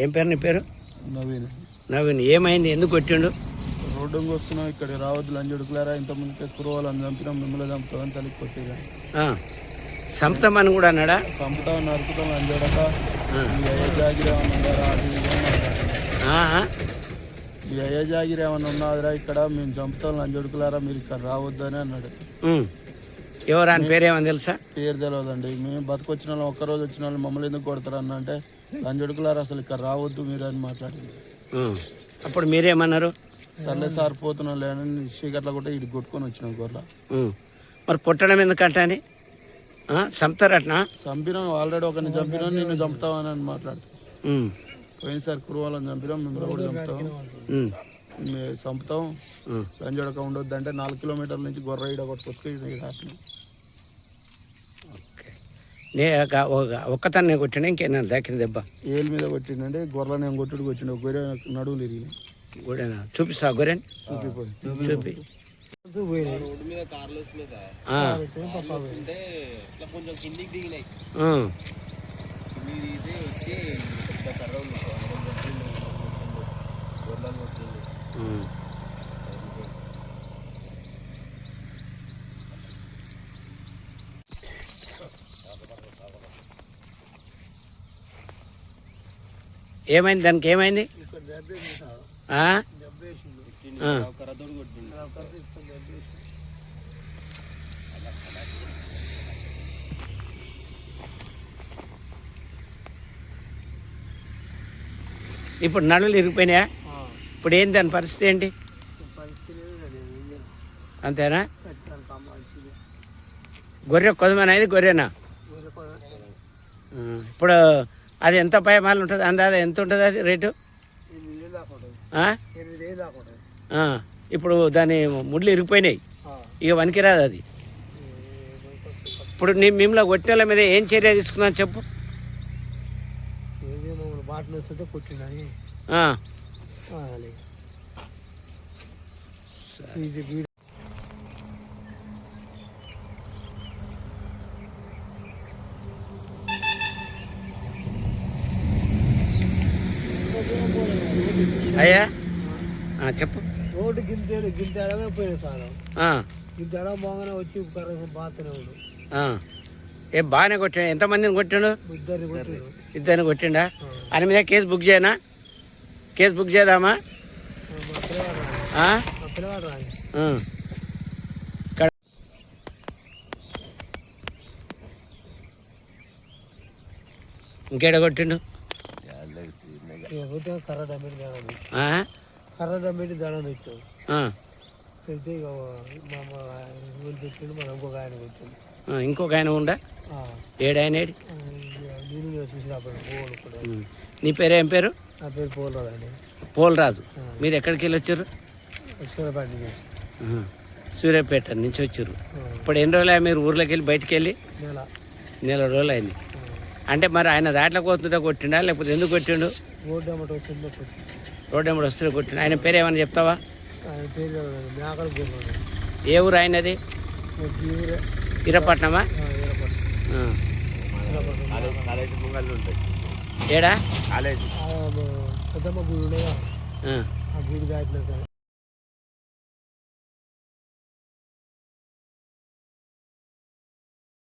ఏం పేరు నీ పేరు? నవీన్. నవీన్. ఏమైంది? ఎందుకు కొట్టిండు? రోడ్డు వస్తున్నాం ఇక్కడ రావద్దు లంచ్ ఉడుకులారా? ఇంతమంది కురవాలని చంపినాం మిమ్మల్ని చంపుతామని తల్లికి కొట్టేదా? చంపుతామని కూడా అన్నాడా? చంపుతాం నరుకుతాం జాగిరి అది అని మాట్లాడారు. ఆ, ఆ, మీ అయ్య జాగిరి ఏమన్నా ఉన్నాదిరా ఇక్కడ మేము చంపుతాం ఉడుకులారా? మీరు ఇక్కడ రావద్దు అని అన్నాడు. ఎవరు అని పేరేమని తెలుసా? పేరు తెలియదండి మేము బతుకొచ్చిన వాళ్ళం ఒక్కరోజు వచ్చిన వాళ్ళు మమ్మల్ని ఎందుకు కొడతారు అన్న అంటే లంచ్ ఉడుకులారా అసలు ఇక్కడ రావద్దు మీరు అని మాట్లాడింది. అప్పుడు మీరేమన్నారు? సర్లే సార్ పోతున్నాం లేని చీకట్ల కూడా ఇటు కొట్టుకొని వచ్చినాం గొర్రె. మరి పుట్టడం ఎందుకంట అని? చంపుతారట్నా? చంపినాం ఆల్రెడీ ఒకరిని చంపినాం నిన్ను చంపుతామని అని మాట్లాడు ఉమ్. పోయినసారి కురవాలని చంపినాం మిమ్మల్ని కూడా చంపుతాం. చంపుతాం. లంజడక ఉండొద్దు అంటే నాలుగు కిలోమీటర్ల నుంచి గొర్రె ఈడ కొట్టుకొచ్చి నే ఒక- ఒక- ఒక్కతన్నే కొట్టినా ఇంకేనా దాకింది దెబ్బ? ఏలు మీద కొట్టిండంటే గొర్రె నేను కొట్టుడికి వచ్చిండు ఒక గొర్రె నడువులు ఇరిగినాయి గూడెనా చూపిస్తా గొర్రెని? చూపిపోయి. చూపి. ఉమ్. ఏమైంది? దానికి ఏమైంది? ఇప్పుడు నడులు ఇరిగిపోయినాయా? ఇప్పుడు ఏంది దాని పరిస్థితి ఏంటి? అంతేనా? గొర్రె కొదమనేది గొర్రెనా? ఇప్పుడు అది ఎంత పైమాలు ఉంటుంది? అందాజ ఎంత ఉంటుంది అది రేటు? ఇప్పుడు దాని ముళ్ళు ఇరిగిపోయినాయి. ఇక వనికిరాదు అది. ఇప్పుడు నీ మిమ్మల్ని కొట్టేల మీద ఏం చర్య తీసుకున్నాను చెప్పు. ఇది అయ్యా? ఆ, చెప్పు. రోడ్డు గింతేడు గింతేడమే పోయిన సార్. గింతేడ బాగానే వచ్చి బాతనే ఉండు. ఏ బాగానే కొట్టాడు ఎంతమందిని కొట్టాడు? ఇద్దరిని కొట్టాడు. ఇద్దరిని కొట్టిండా? ఆయన మీద కేసు బుక్ చేయనా? కేసు బుక్ చేద్దామా ఇంకేడ కొట్టిండు కొట్టే కర్ర డబ్బెట్టి దాడం? కర్ర డబ్బెట్టి దాడం పెట్టాం ఆ. అయితే ఇక పెట్టిండు మనం ఇంకొక ఆయన పెట్టిండు ఇంకొక ఆయన ఉండా ఏడాయన. నీ పేరు ఏం పేరు నా పేరు పోలరాదండి పోలరాజు. మీరు ఎక్కడికి వెళ్ళి వచ్చారు? సూర్యపేట నుంచి ఆహా. సూర్యాపేట నుంచి వచ్చారు. ఇప్పుడు ఎన్ని రోజులు మీరు ఊర్లోకి వెళ్ళి బయటికి వెళ్ళి? నెల. నెల రోజులు అయింది. అంటే మరి ఆయన దాంట్లో పోతుంటే కొట్టిండా? లేకపోతే ఎందుకు కొట్టిండు? రోడ్డు అమ్మట వచ్చిందో కొట్టి. రోడ్డు ఎంబడి వస్తుంటే కొట్టిండు? ఆయన పేరు ఏమైనా చెప్తావా? ఏ ఊరు ఆయనది? ఊరే. ఇరపట్నమా ఏడా? ఆ, పెద్దమ్మ గుడి ఉండేగా ఆ. ఆ గుడి దాటినాక.